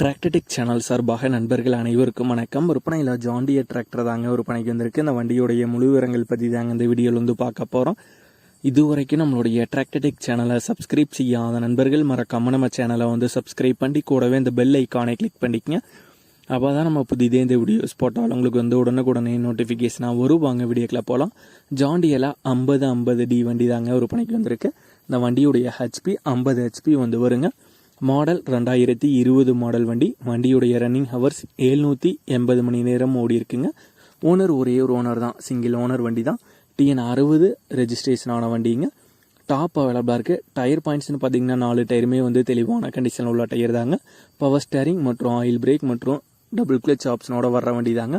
டிராக்டடிக் channel சார்பாக நண்பர்கள் அனைவருக்கும் வணக்கம். விற்பனையில் ஜாண்டிய டிராக்டர் தாங்க விற்பனைக்கு வந்திருக்கு. இந்த வண்டியுடைய முழு விவரங்கள் பற்றி தாங்க இந்த வீடியோவில் வந்து பார்க்க போகிறோம் இதுவரைக்கும் நம்மளுடைய டிராக்டடிக் சேனலை சப்ஸ்கிரைப் செய்யாத நண்பர்கள் மறக்காம நம்ம சேனலை வந்து சப்ஸ்கிரைப் பண்ணி கூடவே இந்த பெல் ஐக்கானை கிளிக் பண்ணிக்கங்க. அப்போ தான் நம்ம புதிதே இந்த வீடியோஸ் போட்டால் உங்களுக்கு வந்து உடனுக்குடனே நோட்டிஃபிகேஷனாக வரும். வாங்க வீடியோக்கில் போகலாம் ஜாண்டியில் ஐம்பது ஐம்பது டி வண்டி தாங்க விற்பனைக்கு வந்திருக்கு. இந்த வண்டியுடைய ஹெச்பி ஐம்பது ஹெச்பி வந்து வருங்க. மாடல் ரெண்டாயிரத்தி இருபது மாடல் வண்டி. வண்டியுடைய ரன்னிங் ஹவர்ஸ் எழுநூற்றி எண்பது மணி நேரம் ஓடி இருக்குங்க ஓனர் ஒரே ஒரு ஓனர் தான். சிங்கிள் ஓனர் வண்டி தான் டிஎன் அறுபது ரெஜிஸ்ட்ரேஷன் ஆன வண்டிங்க. டாப் அவைலபிளாக இருக்குது டயர் பாயிண்ட்ஸ்னு பார்த்தீங்கன்னா நாலு டயருமே வந்து தெளிவான கண்டிஷனில் உள்ள டயர் தாங்க. பவர் ஸ்டேரிங் மற்றும் ஆயில் பிரேக் மற்றும் டபுள் கிளச் ஆப்ஷனோட வர்ற வண்டி தாங்க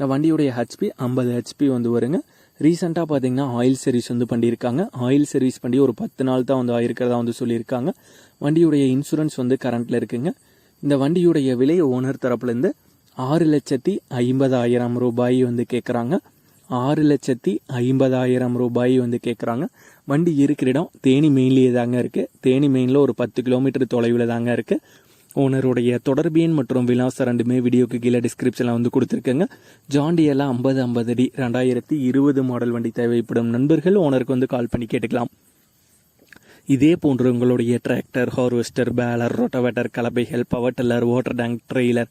இந்த வண்டியுடைய ஹெச்பி ஐம்பது ஹெச்பி வந்து வருங்க. ரீசெண்டாக பார்த்தீங்கன்னா ஆயில் சர்வீஸ் வந்து பண்ணியிருக்காங்க. ஆயில் சர்வீஸ் பண்ணி ஒரு பத்து நாள் தான் வந்து ஆயிருக்கிறதா வந்து சொல்லியிருக்காங்க. வண்டியுடைய இன்சூரன்ஸ் வந்து கரண்ட்டில் இருக்குங்க. இந்த வண்டியுடைய விலை ஓனர் தரப்புலேருந்து ஆறு லட்சத்தி ஐம்பதாயிரம் ரூபாய் வந்து கேட்குறாங்க ஆறு லட்சத்தி ஐம்பதாயிரம் ரூபாய் வந்து கேட்குறாங்க வண்டி இருக்கிற இடம் தேனி மெயின்லேயே தாங்க இருக்குது தேனி மெயினில் ஒரு பத்து கிலோமீட்டர் தொலைவில் தாங்க இருக்குது ஓனருடைய தொடர்பு எண் மற்றும் விலாசம் ரெண்டுமே வீடியோக்கு கீழே டிஸ்கிரிப்ஷனில் வந்து கொடுத்துருக்கேங்க. ஜாண்டியெல்லாம் ஐம்பது ஐம்பது அடி ரெண்டாயிரத்தி இருபது மாடல் வண்டி தேவைப்படும் நண்பர்கள் ஓனருக்கு வந்து கால் பண்ணி கேட்டுக்கலாம். இதே போன்று உங்களுடைய tractor harvester baler rotavator கலப்பைகள் power tiller water tank trailer